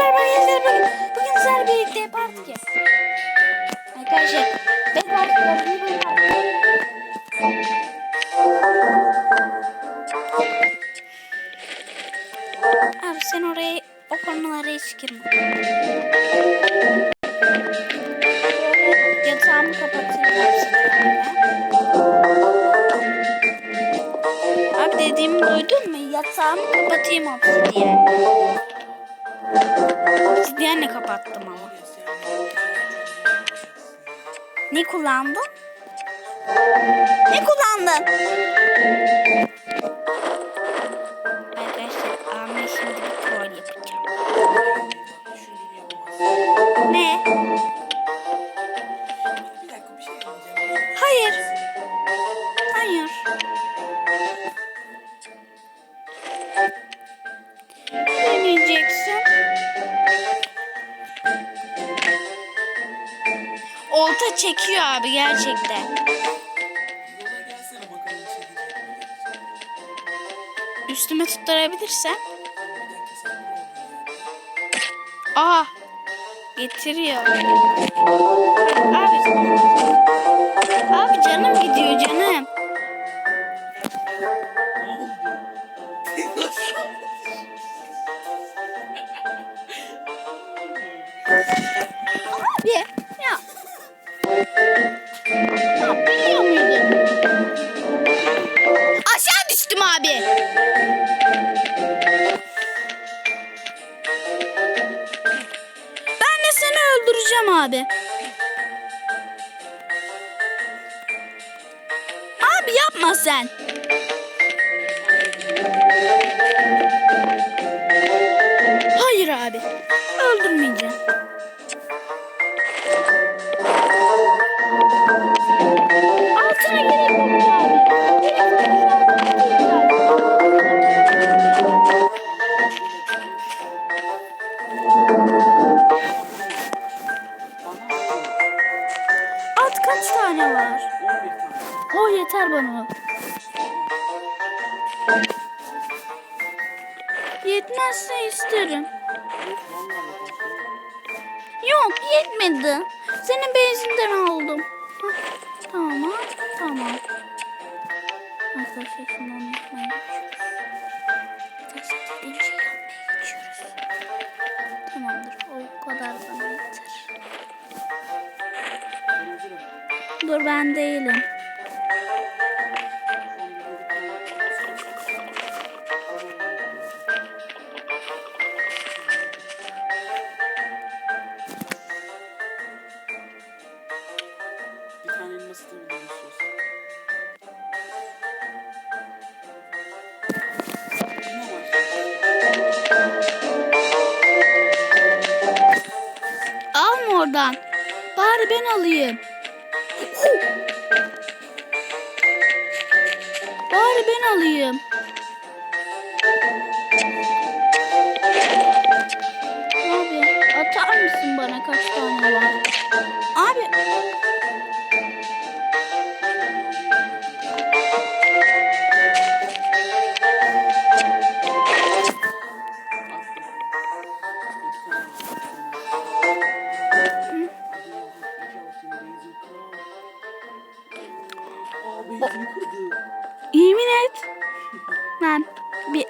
merhaba gençler bugün, bugün sizlerle birlikte parti kes. Arkadaşlar ben parti gördüğünü böyle Abi sen oraya o konulara hiç girme. Yatağımı kapatayım. Abi dediğimi duydun mu? Yatağımı kapatayım obsidiyen. Obsidiyenle kapattım ama. Ne kullandın? Ne kullandın? Arkadaşlar Ahmet şimdi bir troll yapacağım. Ne? Olta çekiyor abi gerçekten. Üstüme ya? Aha. Getiriyor. Abi. Abi canım gidiyor canım. Abi öldüreceğim abi. Abi yapma sen. Hayır abi. Öldürmeyeceğim. Yeter bana. Yetmezse isterim. Yok yetmedi. Senin benzinden aldım. Tamam tamam. Arkadaşlar şunu unutmayın. Şey. Tamamdır o kadar bana yeter. Dur ben değilim. oradan. Bari ben alayım. Bari ben alayım. Abi atar mısın bana kaç tane var? O, yemin et. Lan bir